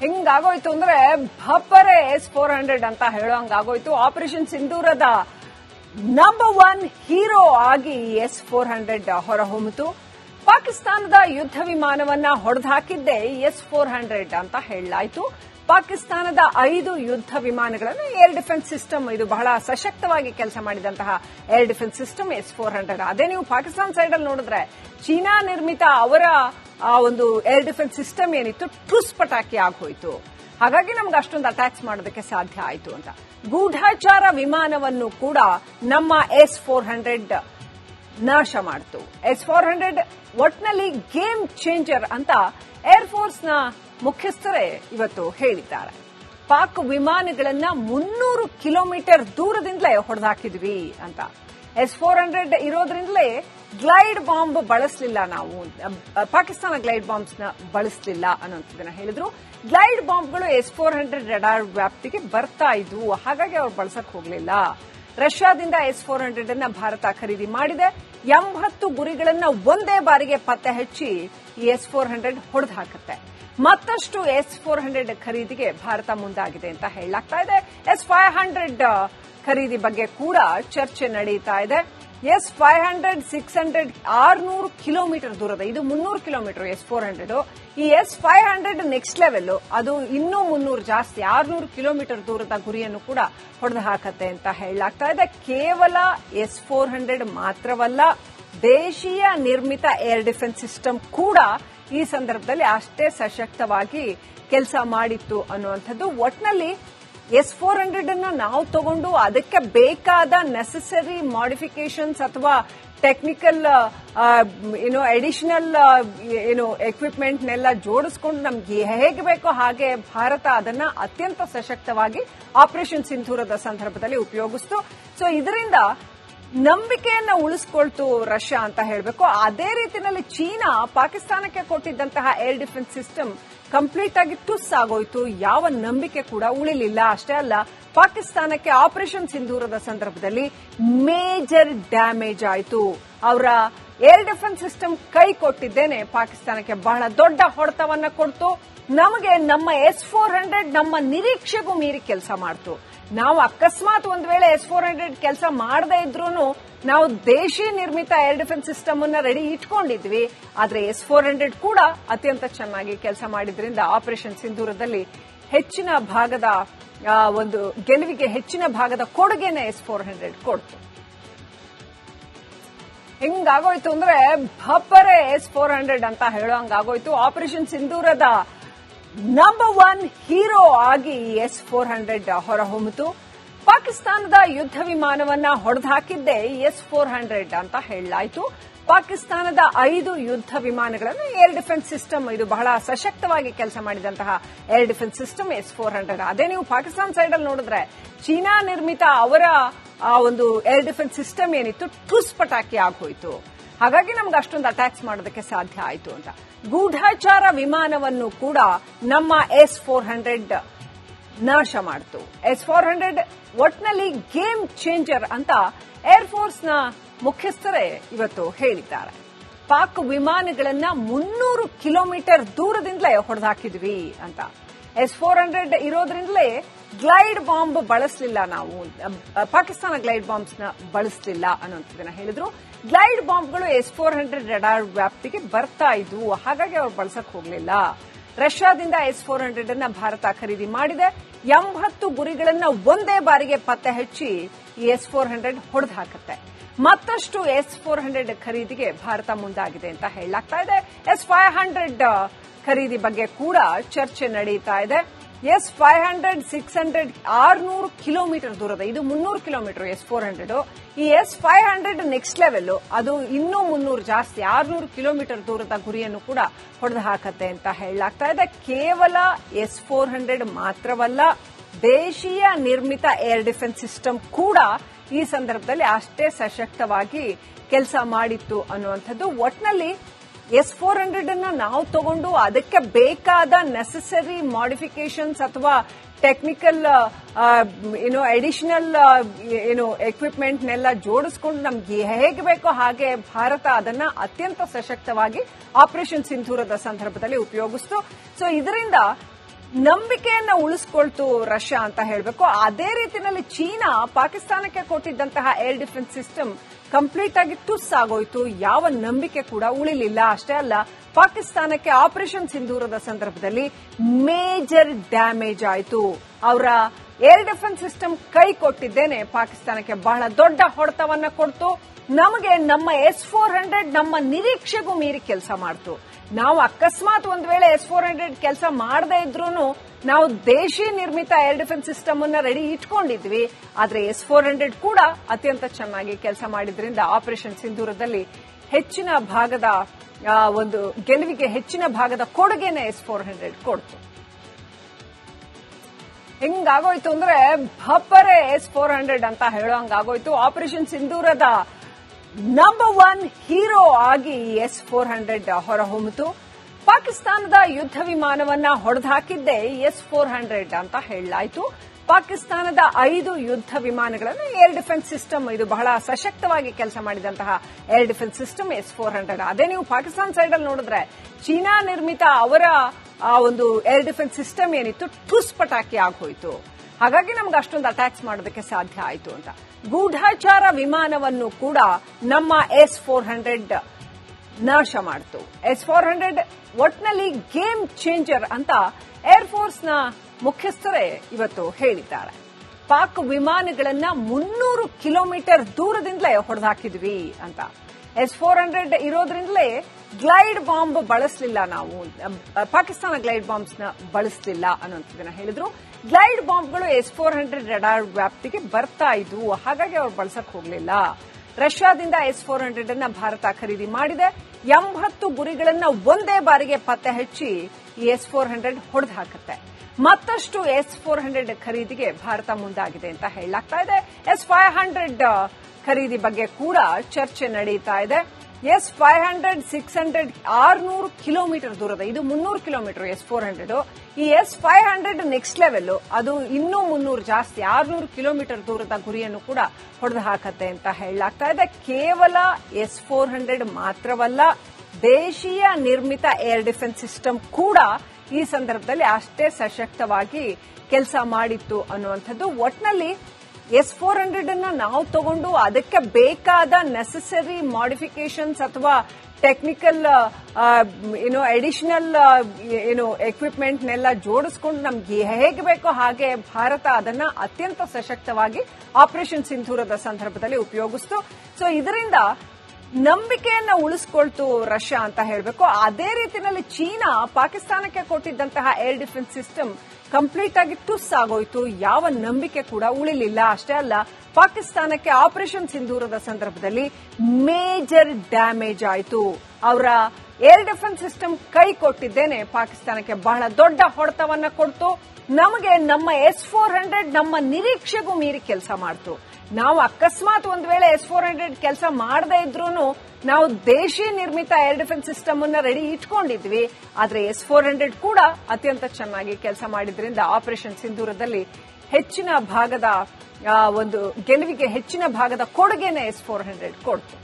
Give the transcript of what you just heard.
ಹಿಂಗಾಗೋಯ್ತು ಅಂದ್ರೆ ಭಬ್ಬರೆ S four hundred ಅಂತ ಹೇಳೋಂಗಾಗೋಯ್ತು. ಆಪರೇಷನ್ ಸಿಂಧೂರದ ನಂಬರ್ ಒನ್ ಹೀರೋ ಆಗಿ ಎಸ್ ಫೋರ್ ಹಂಡ್ರೆಡ್ ಹೊರಹೊಮ್ಮಿತು. ಪಾಕಿಸ್ತಾನದ ಯುದ್ಧ ವಿಮಾನವನ್ನ ಹೊಡೆದಾಕಿದ್ದೆ ಎಸ್ ಫೋರ್ ಹಂಡ್ರೆಡ್ ಅಂತ ಹೇಳಲಾಯಿತು. ಪಾಕಿಸ್ತಾನದ ಐದು ಯುದ್ಧ ವಿಮಾನಗಳನ್ನು ಏರ್ ಡಿಫೆನ್ಸ್ ಸಿಸ್ಟಮ್, ಇದು ಬಹಳ ಸಶಕ್ತವಾಗಿ ಕೆಲಸ ಮಾಡಿದಂತಹ air defence system S four hundred. ಅದೇ ನೀವು ಪಾಕಿಸ್ತಾನ ಸೈಡ್ ಅಲ್ಲಿ ನೋಡಿದ್ರೆ, ಚೀನಾ ನಿರ್ಮಿತ ಅವರ, ಆ, ಒಂದು ಏರ್ ಡಿಫೆನ್ಸ್ ಸಿಸ್ಟಮ್ ಏನಿತ್ತು, ಟ್ರುಸ್ ಪಟಾಕಿ ಆಗೋಯ್ತು ಹಾಗಾಗಿ ನಮ್ಗೆ ಅಷ್ಟೊಂದು ಅಟ್ಯಾಕ್ಸ್ ಮಾಡೋದಕ್ಕೆ ಸಾಧ್ಯ ಆಯಿತು ಅಂತ. ಗೂಢಾಚಾರ ವಿಮಾನವನ್ನು ಕೂಡ ನಮ್ಮ ಎಸ್ ಫೋರ್ ಹಂಡ್ರೆಡ್ ನಾಶ ಮಾಡಿತು. ಎಸ್ ಫೋರ್ ಹಂಡ್ರೆಡ್ ಒಟ್ನಲ್ಲಿ ಗೇಮ್ ಚೇಂಜರ್ ಅಂತ ಏರ್ಫೋರ್ಸ್ನ ಮುಖ್ಯಸ್ಥರೇ ಇವತ್ತು ಹೇಳಿದ್ದಾರೆ. ಪಾಕ್ ವಿಮಾನಗಳನ್ನ ಮುನ್ನೂರು ಕಿಲೋಮೀಟರ್ ದೂರದಿಂದಲೇ ಹೊಡೆದಾಕಿದ್ವಿ ಅಂತ. ಎಸ್ ಫೋರ್ ಹಂಡ್ರೆಡ್ ಇರೋದ್ರಿಂದಲೇ ಗ್ಲೈಡ್ ಬಾಂಬ್ ಬಳಸಲಿಲ್ಲ ನಾವು. ಪಾಕಿಸ್ತಾನ ಗ್ಲೈಡ್ ಬಾಂಬ್ಸ್ನ ಬಳಸಲಿಲ್ಲ ಅನ್ನೋದನ್ನ ಹೇಳಿದ್ರು. ಗ್ಲೈಡ್ ಬಾಂಬ್ಗಳು ಎಸ್ ಫೋರ್ ಹಂಡ್ರೆಡ್ ರೆಡಾರ್ ವ್ಯಾಪ್ತಿಗೆ ಬರ್ತಾ ಇದ್ವು. ಹಾಗಾಗಿ ಅವ್ರು ಬಳಸಕ್ ಹೋಗ್ಲಿಲ್ಲ. ರಷ್ಯಾದಿಂದ ಎಸ್ ಫೋರ್ ಹಂಡ್ರೆಡ್ ಅನ್ನ ಭಾರತ ಖರೀದಿ ಮಾಡಿದೆ. ಎಂಬತ್ತು ಗುರಿಗಳನ್ನ ಒಂದೇ ಬಾರಿಗೆ ಪತ್ತೆ ಹಚ್ಚಿ ಈ ಎಸ್ ಫೋರ್ ಹಂಡ್ರೆಡ್ ಹೊಡೆದು ಹಾಕುತ್ತೆ ಮತ್ತಷ್ಟು ಎಸ್ ಫೋರ್ ಹಂಡ್ರೆಡ್ ಖರೀದಿಗೆ ಭಾರತ ಮುಂದಾಗಿದೆ ಅಂತ ಹೇಳಲಾಗ್ತಾ ಇದೆ. ಎಸ್ ಫೈವ್ ಹಂಡ್ರೆಡ್ ಖರೀದಿ ಬಗ್ಗೆ ಕೂಡ ಚರ್ಚೆ ನಡೀತಾ ಇದೆ. S five hundred, six hundred, ಆರ್ನೂರು ಕಿಲೋಮೀಟರ್ ದೂರದ ಇದು. ಮುನ್ನೂರು ಕಿಲೋಮೀಟರ್, ಎಸ್ ಫೋರ್ ಹಂಡ್ರೆಡ್. ಈ S five hundred next level ಅದು ಇನ್ನೂ ಮುನ್ನೂರು ಜಾಸ್ತಿ, ಆರ್ನೂರು ಕಿಲೋಮೀಟರ್ ದೂರದ ಗುರಿಯನ್ನು ಕೂಡ ಹೊಡೆದು ಹಾಕತ್ತೆ ಅಂತ ಹೇಳಲಾಗ್ತಾ ಇದೆ. ಕೇವಲ ಎಸ್ ಫೋರ್ ಹಂಡ್ರೆಡ್ ಮಾತ್ರವಲ್ಲ, ದೇಶೀಯ ನಿರ್ಮಿತ ಏರ್ ಡಿಫೆನ್ಸ್ ಸಿಸ್ಟಮ್ ಕೂಡ ಈ ಸಂದರ್ಭದಲ್ಲಿ ಅಷ್ಟೇ ಸಶಕ್ತವಾಗಿ ಕೆಲಸ ಮಾಡಿತ್ತು ಅನ್ನುವಂಥದ್ದು. ಒಟ್ನಲ್ಲಿ ಎಸ್ ಫೋರ್ ಹಂಡ್ರೆಡ್ ಅನ್ನ ನಾವು ತಗೊಂಡು ಅದಕ್ಕೆ ಬೇಕಾದ ನೆಸೆಸರಿ ಮಾಡಿಫಿಕೇಶನ್ಸ್ ಅಥವಾ ಟೆಕ್ನಿಕಲ್ ಏನು ಅಡಿಷನಲ್ ಏನು ಎಕ್ವಿಪ್ಮೆಂಟ್ನೆಲ್ಲ ಜೋಡಿಸ್ಕೊಂಡು ನಮ್ಗೆ ಹೇಗೆ ಬೇಕೋ ಹಾಗೆ ಭಾರತ ಅದನ್ನ ಅತ್ಯಂತ ಸಶಕ್ತವಾಗಿ ಆಪರೇಷನ್ ಸಿಂಧೂರದ ಸಂದರ್ಭದಲ್ಲಿ ಉಪಯೋಗಿಸ್ತು. ಸೊ ಇದರಿಂದ ನಂಬಿಕೆಯನ್ನ ಉಳಿಸ್ಕೊಳ್ತು ರಷ್ಯಾ ಅಂತ ಹೇಳಬೇಕು. ಅದೇ ರೀತಿಯಲ್ಲಿ ಚೀನಾ ಪಾಕಿಸ್ತಾನಕ್ಕೆ ಕೊಟ್ಟಿದ್ದಂತಹ ಏರ್ ಡಿಫೆನ್ಸ್ ಸಿಸ್ಟಮ್ ಕಂಪ್ಲೀಟ್ ಆಗಿ ಟುಸ್ ಆಗೋಯ್ತು. ಯಾವ ನಂಬಿಕೆ ಕೂಡ ಉಳಿಲಿಲ್ಲ. ಅಷ್ಟೇ ಅಲ್ಲ, ಪಾಕಿಸ್ತಾನಕ್ಕೆ ಆಪರೇಷನ್ ಸಿಂಧೂರದ ಸಂದರ್ಭದಲ್ಲಿ ಮೇಜರ್ ಡ್ಯಾಮೇಜ್ ಆಯಿತು. ಅವರ ಏರ್ ಡಿಫೆನ್ಸ್ ಸಿಸ್ಟಮ್ ಕೈ ಕೊಟ್ಟಿದ್ದೇನೆ. ಪಾಕಿಸ್ತಾನಕ್ಕೆ ಬಹಳ ದೊಡ್ಡ ಹೊಡೆತವನ್ನ ಕೊಡ್ತು. ನಮಗೆ ನಮ್ಮ ಎಸ್ ಫೋರ್ ಹಂಡ್ರೆಡ್ ನಮ್ಮ ನಿರೀಕ್ಷೆಗೂ ಮೀರಿ ಕೆಲಸ ಮಾಡ್ತು. ನಾವು ಅಕಸ್ಮಾತ್ ಒಂದ್ ವೇಳೆ ಎಸ್ ಫೋರ್ ಹಂಡ್ರೆಡ್ ಕೆಲಸ ಮಾಡದೇ ಇದ್ರು ನಾವು ದೇಶಿ ನಿರ್ಮಿತ ಏರ್ ಡಿಫೆನ್ಸ್ ಸಿಸ್ಟಮ್ ಅನ್ನ ರೆಡಿ ಇಟ್ಕೊಂಡಿದ್ವಿ. ಆದ್ರೆ ಎಸ್ ಫೋರ್ ಹಂಡ್ರೆಡ್ ಕೂಡ ಅತ್ಯಂತ ಚೆನ್ನಾಗಿ ಕೆಲಸ ಮಾಡಿದ್ರಿಂದ ಆಪರೇಷನ್ ಸಿಂಧೂರದಲ್ಲಿ ಹೆಚ್ಚಿನ ಭಾಗದ ಒಂದು ಗೆಲುವಿಗೆ ಹೆಚ್ಚಿನ ಭಾಗದ ಕೊಡುಗೆನೆ ಎಸ್ ಫೋರ್ ಹಂಡ್ರೆಡ್ ಕೊಡ್ತು. ಹಿಂಗಾಗೋಯ್ತು ಅಂದ್ರೆ ಭಬ್ಬರೆ ಎಸ್ ಫೋರ್ ಹಂಡ್ರೆಡ್ ಅಂತ ಹೇಳೋಂಗಾಗೋಯ್ತು ಆಪರೇಷನ್ ಸಿಂಧೂರದ ನಂಬರ್ ಒನ್ ಹೀರೋ ಆಗಿ ಎಸ್ ಫೋರ್ ಹಂಡ್ರೆಡ್ ಹೊರಹೊಮ್ಮಿತು. ಪಾಕಿಸ್ತಾನದ ಯುದ್ಧ ವಿಮಾನವನ್ನ ಹೊಡೆದಾಕಿದ್ದೆ ಎಸ್ ಫೋರ್ ಹಂಡ್ರೆಡ್ ಅಂತ ಹೇಳಲಾಯಿತು. ಪಾಕಿಸ್ತಾನದ ಐದು ಯುದ್ಧ ವಿಮಾನಗಳನ್ನು ಏರ್ ಡಿಫೆನ್ಸ್ ಸಿಸ್ಟಮ್ ಇದು ಬಹಳ ಸಶಕ್ತವಾಗಿ ಕೆಲಸ ಮಾಡಿದಂತಹ air defence system S four hundred. ಅದೇ ನೀವು ಪಾಕಿಸ್ತಾನ ಸೈಡ್ ಅಲ್ಲಿ ನೋಡಿದ್ರೆ ಚೀನಾ ನಿರ್ಮಿತ ಅವರ ಆ ಒಂದು ಏರ್ ಡಿಫೆನ್ಸ್ ಸಿಸ್ಟಮ್ ಏನಿತ್ತು ಟುಸ್ ಪಟಾಕಿ ಆಗೋಯ್ತು ಹಾಗಾಗಿ ನಮ್ಗೆ ಅಷ್ಟೊಂದು ಅಟ್ಯಾಕ್ಸ್ ಮಾಡೋದಕ್ಕೆ ಸಾಧ್ಯ ಆಯಿತು ಅಂತ. ಗೂಢಾಚಾರ ವಿಮಾನವನ್ನು ಕೂಡ ನಮ್ಮ ಎಸ್ ಫೋರ್ ಹಂಡ್ರೆಡ್ ನಾಶ ಮಾಡಿತು. ಎಸ್ ಫೋರ್ ಹಂಡ್ರೆಡ್ ಒಟ್ನಲ್ಲಿ ಗೇಮ್ ಚೇಂಜರ್ ಅಂತ ಏರ್ಫೋರ್ಸ್ನ ಮುಖ್ಯಸ್ಥರೇ ಇವತ್ತು ಹೇಳಿದ್ದಾರೆ. ಪಾಕ್ ವಿಮಾನಗಳನ್ನ ಮುನ್ನೂರು ಕಿಲೋಮೀಟರ್ ದೂರದಿಂದಲೇ ಹೊಡೆದಾಕಿದ್ವಿ ಅಂತ. ಎಸ್ ಫೋರ್ ಹಂಡ್ರೆಡ್ ಇರೋದ್ರಿಂದಲೇ ಗ್ಲೈಡ್ ಬಾಂಬ್ ಬಳಸಲಿಲ್ಲ ನಾವು. ಪಾಕಿಸ್ತಾನ ಗ್ಲೈಡ್ ಬಾಂಬ್ಸ್ನ ಬಳಸಲಿಲ್ಲ ಅನ್ನೋದನ್ನ ಹೇಳಿದ್ರು. ಗ್ಲೈಡ್ ಬಾಂಬ್ಗಳು ಎಸ್ ಫೋರ್ ಹಂಡ್ರೆಡ್ ರೆಡಾರ್ ವ್ಯಾಪ್ತಿಗೆ ಬರ್ತಾ ಇದ್ವು. ಹಾಗಾಗಿ ಅವ್ರು ಬಳಸಕ್ ಹೋಗ್ಲಿಲ್ಲ. ರಷ್ಯಾದಿಂದ ಎಸ್ ಫೋರ್ ಹಂಡ್ರೆಡ್ ಅನ್ನ ಭಾರತ ಖರೀದಿ ಮಾಡಿದೆ. ಎಂಬತ್ತು ಗುರಿಗಳನ್ನ ಒಂದೇ ಬಾರಿಗೆ ಪತ್ತೆ ಹಚ್ಚಿ ಈ ಎಸ್ ಫೋರ್ ಹಂಡ್ರೆಡ್ ಹೊಡೆದು ಹಾಕುತ್ತೆ ಮತ್ತಷ್ಟು ಎಸ್ ಫೋರ್ ಹಂಡ್ರೆಡ್ ಖರೀದಿಗೆ ಭಾರತ ಮುಂದಾಗಿದೆ ಅಂತ ಹೇಳಲಾಗ್ತಾ ಇದೆ. ಎಸ್ ಫೈವ್ ಹಂಡ್ರೆಡ್ ಖರೀದಿ ಬಗ್ಗೆ ಕೂಡ ಚರ್ಚೆ ನಡೀತಾ ಇದೆ. S five hundred, six hundred, ಆರ್ನೂರು ಕಿಲೋಮೀಟರ್ ದೂರದ ಇದು. ಮುನ್ನೂರು ಕಿಲೋಮೀಟರ್ ಎಸ್ ಫೋರ್ ಹಂಡ್ರೆಡ್. ಈ S five hundred next level ಅದು ಇನ್ನೂ ಮುನ್ನೂರು ಜಾಸ್ತಿ, ಆರ್ನೂರು ಕಿಲೋಮೀಟರ್ ದೂರದ ಗುರಿಯನ್ನು ಕೂಡ ಹೊಡೆದು ಹಾಕತ್ತೆ ಅಂತ ಹೇಳಲಾಗ್ತಾ ಇದೆ. ಕೇವಲ ಎಸ್ ಫೋರ್ ಹಂಡ್ರೆಡ್ ಮಾತ್ರವಲ್ಲ, ದೇಶೀಯ ನಿರ್ಮಿತ ಏರ್ ಡಿಫೆನ್ಸ್ ಸಿಸ್ಟಮ್ ಕೂಡ ಈ ಸಂದರ್ಭದಲ್ಲಿ ಅಷ್ಟೇ ಸಶಕ್ತವಾಗಿ ಕೆಲಸ ಮಾಡಿತ್ತು ಅನ್ನುವಂಥದ್ದು. ಒಟ್ನಲ್ಲಿ ಎಸ್ ಫೋರ್ ಹಂಡ್ರೆಡ್ ಅನ್ನ ನಾವು ತಗೊಂಡು ಅದಕ್ಕೆ ಬೇಕಾದ ನೆಸೆಸರಿ ಮಾಡಿಫಿಕೇಶನ್ಸ್ ಅಥವಾ ಟೆಕ್ನಿಕಲ್ ಏನು ಅಡಿಷನಲ್ ಏನು ಎಕ್ವಿಪ್ಮೆಂಟ್ನೆಲ್ಲ ಜೋಡಿಸ್ಕೊಂಡು ನಮ್ಗೆ ಹೇಗೆ ಬೇಕೋ ಹಾಗೆ ಭಾರತ ಅದನ್ನ ಅತ್ಯಂತ ಸಶಕ್ತವಾಗಿ ಆಪರೇಷನ್ ಸಿಂಧೂರದ ಸಂದರ್ಭದಲ್ಲಿ ಉಪಯೋಗಿಸ್ತು. ಸೊ ಇದರಿಂದ ನಂಬಿಕೆಯನ್ನ ಉಳಿಸ್ಕೊಳ್ತು ರಷ್ಯಾ ಅಂತ ಹೇಳಬೇಕು. ಅದೇ ರೀತಿಯಲ್ಲಿ ಚೀನಾ ಪಾಕಿಸ್ತಾನಕ್ಕೆ ಕೊಟ್ಟಿದ್ದಂತಹ ಏರ್ ಡಿಫೆನ್ಸ್ ಸಿಸ್ಟಮ್ ಕಂಪ್ಲೀಟ್ ಆಗಿ ತುಸ್ಸಾಗೋಯ್ತು ಯಾವ ನಂಬಿಕೆ ಕೂಡ ಉಳಿಲಿಲ್ಲ. ಅಷ್ಟೇ ಅಲ್ಲ, ಪಾಕಿಸ್ತಾನಕ್ಕೆ ಆಪರೇಷನ್ ಸಿಂಧೂರದ ಸಂದರ್ಭದಲ್ಲಿ ಮೇಜರ್ ಡ್ಯಾಮೇಜ್ ಆಯಿತು. ಅವರ ಏರ್ ಡಿಫೆನ್ಸ್ ಸಿಸ್ಟಮ್ ಕೈ ಕೊಟ್ಟಿದ್ದೇನೆ. ಪಾಕಿಸ್ತಾನಕ್ಕೆ ಬಹಳ ದೊಡ್ಡ ಹೊಡೆತವನ್ನ ಕೊಡ್ತು. ನಮಗೆ ನಮ್ಮ ಎಸ್ ಫೋರ್ ಹಂಡ್ರೆಡ್ ನಮ್ಮ ನಿರೀಕ್ಷೆಗೂ ಮೀರಿ ಕೆಲಸ ಮಾಡ್ತು. ನಾವು ಅಕಸ್ಮಾತ್ ಒಂದ್ ವೇಳೆ ಎಸ್ ಫೋರ್ ಹಂಡ್ರೆಡ್ ಕೆಲಸ ಮಾಡದೇ ಇದ್ರೂ ನಾವು ದೇಶಿ ನಿರ್ಮಿತ ಏರ್ ಡಿಫೆನ್ಸ್ ಸಿಸ್ಟಮ್ ಅನ್ನ ರೆಡಿ ಇಟ್ಕೊಂಡಿದ್ವಿ. ಆದ್ರೆ ಎಸ್ ಫೋರ್ ಹಂಡ್ರೆಡ್ ಕೂಡ ಅತ್ಯಂತ ಚೆನ್ನಾಗಿ ಕೆಲಸ ಮಾಡಿದ್ರಿಂದ ಆಪರೇಷನ್ ಸಿಂಧೂರದಲ್ಲಿ ಹೆಚ್ಚಿನ ಭಾಗದ ಒಂದು ಗೆಲುವಿಗೆ ಹೆಚ್ಚಿನ ಭಾಗದ ಕೊಡುಗೆನೆ ಎಸ್ ಫೋರ್ ಹಂಡ್ರೆಡ್ ಕೊಡ್ತು. ಹೆಂಗಾಗೋಯ್ತು ಅಂದ್ರೆ ಭಪ್ಪರೆ ಎಸ್ ಫೋರ್ ಹಂಡ್ರೆಡ್ ಅಂತ ಹೇಳೋಂಗಾಗೋಯ್ತು. ಆಪರೇಷನ್ ಸಿಂಧೂರದ ನಂಬರ್ ಒನ್ ಹೀರೋ ಆಗಿ ಎಸ್ ಫೋರ್ ಹಂಡ್ರೆಡ್ ಹೊರಹೊಮ್ಮಿತು. ಪಾಕಿಸ್ತಾನದ ಯುದ್ಧ ವಿಮಾನವನ್ನ ಹೊಡೆದಾಕಿದ್ದೆ ಎಸ್ ಫೋರ್ ಹಂಡ್ರೆಡ್ ಅಂತ ಹೇಳಲಾಯಿತು. ಪಾಕಿಸ್ತಾನದ ಐದು ಯುದ್ಧ ವಿಮಾನಗಳನ್ನು ಏರ್ ಡಿಫೆನ್ಸ್ ಸಿಸ್ಟಮ್ ಇದು ಬಹಳ ಸಶಕ್ತವಾಗಿ ಕೆಲಸ ಮಾಡಿದಂತಹ air defence system S four hundred. ಅದೇ ನೀವು ಪಾಕಿಸ್ತಾನ ಸೈಡ್ ಅಲ್ಲಿ ನೋಡಿದ್ರೆ ಚೀನಾ ನಿರ್ಮಿತ ಅವರ ಆ ಒಂದು ಏರ್ ಡಿಫೆನ್ಸ್ ಸಿಸ್ಟಮ್ ಏನಿತ್ತು, ಠುಸ್ ಪಟಾಕಿ ಆಗೋಯ್ತು ಹಾಗಾಗಿ ನಮ್ಗೆ ಅಷ್ಟೊಂದು ಅಟ್ಯಾಕ್ಸ್ ಮಾಡೋದಕ್ಕೆ ಸಾಧ್ಯ ಆಯಿತು ಅಂತ. ಗೂಢಾಚಾರ ವಿಮಾನವನ್ನು ಕೂಡ ನಮ್ಮ ಎಸ್ ಫೋರ್ ಹಂಡ್ರೆಡ್ ನಾಶ ಮಾಡಿತು. ಎಸ್ ಫೋರ್ ಹಂಡ್ರೆಡ್ ಒಟ್ನಲ್ಲಿ ಗೇಮ್ ಚೇಂಜರ್ ಅಂತ ಏರ್ ಫೋರ್ಸ್ನ ಮುಖ್ಯಸ್ಥರೇ ಇವತ್ತು ಹೇಳಿದ್ದಾರೆ. ಪಾಕ್ ವಿಮಾನಗಳನ್ನ ಮುನ್ನೂರು ಕಿಲೋಮೀಟರ್ ದೂರದಿಂದಲೇ ಹೊಡೆದಾಕಿದ್ವಿ ಅಂತ. ಎಸ್ ಫೋರ್ ಹಂಡ್ರೆಡ್ ಇರೋದ್ರಿಂದಲೇ ಗ್ಲೈಡ್ ಬಾಂಬ್ ಬಳಸಲಿಲ್ಲ ನಾವು. ಪಾಕಿಸ್ತಾನ ಗ್ಲೈಡ್ ಬಾಂಬ್ಸ್ನ ಬಳಸಲಿಲ್ಲ ಅನ್ನೋದನ್ನ ಹೇಳಿದ್ರು. ಗ್ಲೈಡ್ ಬಾಂಬ್ಗಳು ಎಸ್ ಫೋರ್ ಹಂಡ್ರೆಡ್ ರೆಡಾರ್ ವ್ಯಾಪ್ತಿಗೆ ಬರ್ತಾ ಇದ್ವು. ಹಾಗಾಗಿ ಅವ್ರು ಬಳಸಕ್ ಹೋಗ್ಲಿಲ್ಲ. ರಷ್ಯಾದಿಂದ ಎಸ್ ಫೋರ್ ಹಂಡ್ರೆಡ್ ಅನ್ನ ಭಾರತ ಖರೀದಿ ಮಾಡಿದೆ. ಎಂಬತ್ತು ಗುರಿಗಳನ್ನ ಒಂದೇ ಬಾರಿಗೆ ಪತ್ತೆ ಹಚ್ಚಿ ಈ ಎಸ್ ಫೋರ್ ಹಂಡ್ರೆಡ್ ಹೊಡೆದು ಹಾಕುತ್ತೆ ಮತ್ತಷ್ಟು ಎಸ್ ಫೋರ್ ಹಂಡ್ರೆಡ್ ಖರೀದಿಗೆ ಭಾರತ ಮುಂದಾಗಿದೆ ಅಂತ ಹೇಳಲಾಗ್ತಾ ಇದೆ. ಎಸ್ ಫೈವ್ ಹಂಡ್ರೆಡ್ ಖರೀದಿ ಬಗ್ಗೆ ಕೂಡ ಚರ್ಚೆ ನಡೀತಾ ಇದೆ. S five hundred, six hundred, ಆರ್ನೂರು ಕಿಲೋಮೀಟರ್ ದೂರದ ಇದು ಮುನ್ನೂರು ಕಿಲೋಮೀಟರ್ ಎಸ್ ಫೋರ್ ಹಂಡ್ರೆಡ್. ಈ S five hundred next level ಅದು ಇನ್ನೂ ಮುನ್ನೂರು ಜಾಸ್ತಿ, ಆರ್ನೂರು ಕಿಲೋಮೀಟರ್ ದೂರದ ಗುರಿಯನ್ನು ಕೂಡ ಹೊಡೆದು ಹಾಕತ್ತೆ ಅಂತ ಹೇಳಲಾಗ್ತಾ ಇದೆ. ಕೇವಲ ಎಸ್ ಫೋರ್ ಹಂಡ್ರೆಡ್ ಮಾತ್ರವಲ್ಲ, ದೇಶೀಯ ನಿರ್ಮಿತ ಏರ್ ಡಿಫೆನ್ಸ್ ಸಿಸ್ಟಮ್ ಕೂಡ ಈ ಸಂದರ್ಭದಲ್ಲಿ ಅಷ್ಟೇ ಸಶಕ್ತವಾಗಿ ಕೆಲಸ ಮಾಡಿತ್ತು ಅನ್ನುವಂಥದ್ದು. ಒಟ್ನಲ್ಲಿ ಎಸ್ ಫೋರ್ ಹಂಡ್ರೆಡ್ ಅನ್ನ ನಾವು ತಗೊಂಡು ಅದಕ್ಕೆ ಬೇಕಾದ ನೆಸೆಸರಿ ಮಾಡಿಫಿಕೇಶನ್ಸ್ ಅಥವಾ ಟೆಕ್ನಿಕಲ್ ಏನು ಅಡಿಷನಲ್ ಏನು ಎಕ್ವಿಪ್ಮೆಂಟ್ನೆಲ್ಲ ಜೋಡಿಸ್ಕೊಂಡು ನಮ್ಗೆ ಹೇಗೆ ಬೇಕೋ ಹಾಗೆ ಭಾರತ ಅದನ್ನ ಅತ್ಯಂತ ಸಶಕ್ತವಾಗಿ ಆಪರೇಷನ್ ಸಿಂಧೂರದ ಸಂದರ್ಭದಲ್ಲಿ ಉಪಯೋಗಿಸ್ತು. ಸೊ ಇದರಿಂದ ನಂಬಿಕೆಯನ್ನ ಉಳಿಸ್ಕೊಳ್ತು ರಷ್ಯಾ ಅಂತ ಹೇಳಬೇಕು. ಅದೇ ರೀತಿಯಲ್ಲಿ ಚೀನಾ ಪಾಕಿಸ್ತಾನಕ್ಕೆ ಕೊಟ್ಟಿದ್ದಂತಹ ಏರ್ ಡಿಫೆನ್ಸ್ ಸಿಸ್ಟಮ್ ಕಂಪ್ಲೀಟ್ ಆಗಿ ಟುಸ್ ಆಗೋಯ್ತು. ಯಾವ ನಂಬಿಕೆ ಕೂಡ ಉಳಿಲಿಲ್ಲ. ಅಷ್ಟೇ ಅಲ್ಲ, ಪಾಕಿಸ್ತಾನಕ್ಕೆ ಆಪರೇಷನ್ ಸಿಂಧೂರದ ಸಂದರ್ಭದಲ್ಲಿ ಮೇಜರ್ ಡ್ಯಾಮೇಜ್ ಆಯಿತು. ಅವರ ಏರ್ ಡಿಫೆನ್ಸ್ ಸಿಸ್ಟಮ್ ಕೈ ಕೊಟ್ಟಿದ್ದೇನೆ. ಪಾಕಿಸ್ತಾನಕ್ಕೆ ಬಹಳ ದೊಡ್ಡ ಹೊಡೆತವನ್ನ ಕೊಡ್ತು. ನಮಗೆ ನಮ್ಮ ಎಸ್ ಫೋರ್ ಹಂಡ್ರೆಡ್ ನಮ್ಮ ನಿರೀಕ್ಷೆಗೂ ಮೀರಿ ಕೆಲಸ ಮಾಡ್ತು. ನಾವು ಅಕಸ್ಮಾತ್ ಒಂದ್ ವೇಳೆ ಎಸ್ ಫೋರ್ ಹಂಡ್ರೆಡ್ ಕೆಲಸ ಮಾಡದೇ ಇದ್ರೂ ನಾವು ದೇಶಿ ನಿರ್ಮಿತ ಏರ್ ಡಿಫೆನ್ಸ್ ಸಿಸ್ಟಮ್ ಅನ್ನ ರೆಡಿ ಇಟ್ಕೊಂಡಿದ್ವಿ. ಆದ್ರೆ ಎಸ್ ಫೋರ್ ಹಂಡ್ರೆಡ್ ಕೂಡ ಅತ್ಯಂತ ಚೆನ್ನಾಗಿ ಕೆಲಸ ಮಾಡಿದ್ರಿಂದ ಆಪರೇಷನ್ ಸಿಂಧೂರದಲ್ಲಿ ಹೆಚ್ಚಿನ ಭಾಗದ ಒಂದು ಗೆಲುವಿಗೆ ಹೆಚ್ಚಿನ ಭಾಗದ ಕೊಡುಗೆನೆ ಎಸ್ ಫೋರ್ ಹಂಡ್ರೆಡ್ ಕೊಡ್ತು.